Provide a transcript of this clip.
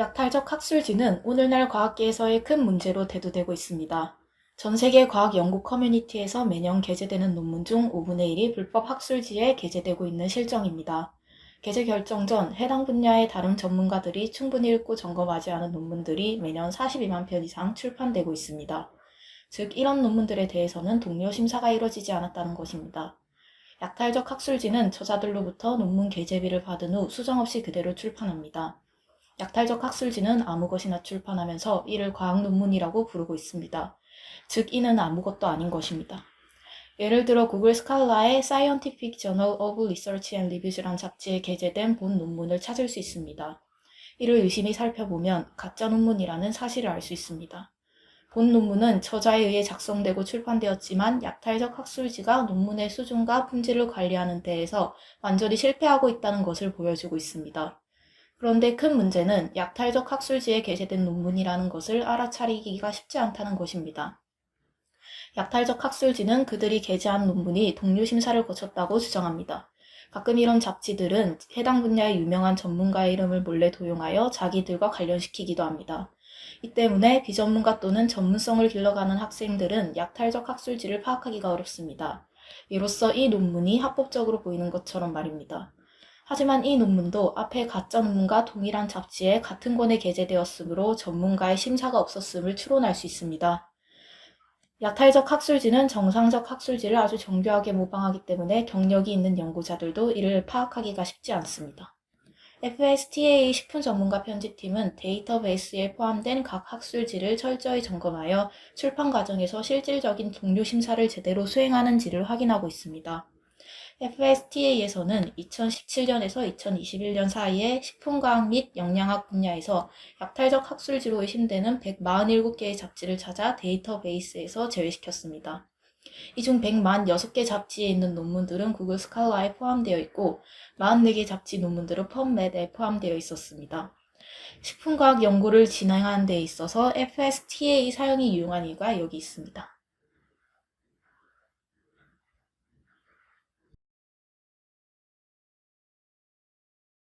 약탈적 학술지는 오늘날 과학계에서의 큰 문제로 대두되고 있습니다. 전 세계 과학 연구 커뮤니티에서 매년 게재되는 논문 중 5분의 1이 불법 학술지에 게재되고 있는 실정입니다. 게재 결정 전 해당 분야의 다른 전문가들이 충분히 읽고 점검하지 않은 논문들이 매년 42만 편 이상 출판되고 있습니다. 즉, 이런 논문들에 대해서는 동료 심사가 이루어지지 않았다는 것입니다. 약탈적 학술지는 저자들로부터 논문 게재비를 받은 후 수정 없이 그대로 출판합니다. 약탈적 학술지는 아무 것이나 출판하면서 이를 과학 논문이라고 부르고 있습니다. 즉, 이는 아무것도 아닌 것입니다. 예를 들어 구글 스칼라의 Scientific Journal of Research and Reviews란 잡지에 게재된 본 논문을 찾을 수 있습니다. 이를 유심히 살펴보면 가짜 논문이라는 사실을 알 수 있습니다. 본 논문은 저자에 의해 작성되고 출판되었지만 약탈적 학술지가 논문의 수준과 품질을 관리하는 데에서 완전히 실패하고 있다는 것을 보여주고 있습니다. 그런데 큰 문제는 약탈적 학술지에 게재된 논문이라는 것을 알아차리기가 쉽지 않다는 것입니다. 약탈적 학술지는 그들이 게재한 논문이 동료 심사를 거쳤다고 주장합니다. 가끔 이런 잡지들은 해당 분야의 유명한 전문가의 이름을 몰래 도용하여 자기들과 관련시키기도 합니다. 이 때문에 비전문가 또는 전문성을 길러가는 학생들은 약탈적 학술지를 파악하기가 어렵습니다. 이로써 이 논문이 합법적으로 보이는 것처럼 말입니다. 하지만 이 논문도 앞에 가짜 논문과 동일한 잡지에 같은 권에 게재되었으므로 전문가의 심사가 없었음을 추론할 수 있습니다. 약탈적 학술지는 정상적 학술지를 아주 정교하게 모방하기 때문에 경력이 있는 연구자들도 이를 파악하기가 쉽지 않습니다. FSTA 식품 전문가 편집팀은 데이터베이스에 포함된 각 학술지를 철저히 점검하여 출판 과정에서 실질적인 동료 심사를 제대로 수행하는지를 확인하고 있습니다. FSTA에서는 2017년에서 2021년 사이에 식품과학 및 영양학 분야에서 약탈적 학술지로 의심되는 147개의 잡지를 찾아 데이터베이스에서 제외시켰습니다. 이 중 146개 잡지에 있는 논문들은 구글 스칼라에 포함되어 있고 44개 잡지 논문들은 펌맷에 포함되어 있었습니다. 식품과학 연구를 진행하는 데 있어서 FSTA 사용이 유용한 이유가 여기 있습니다.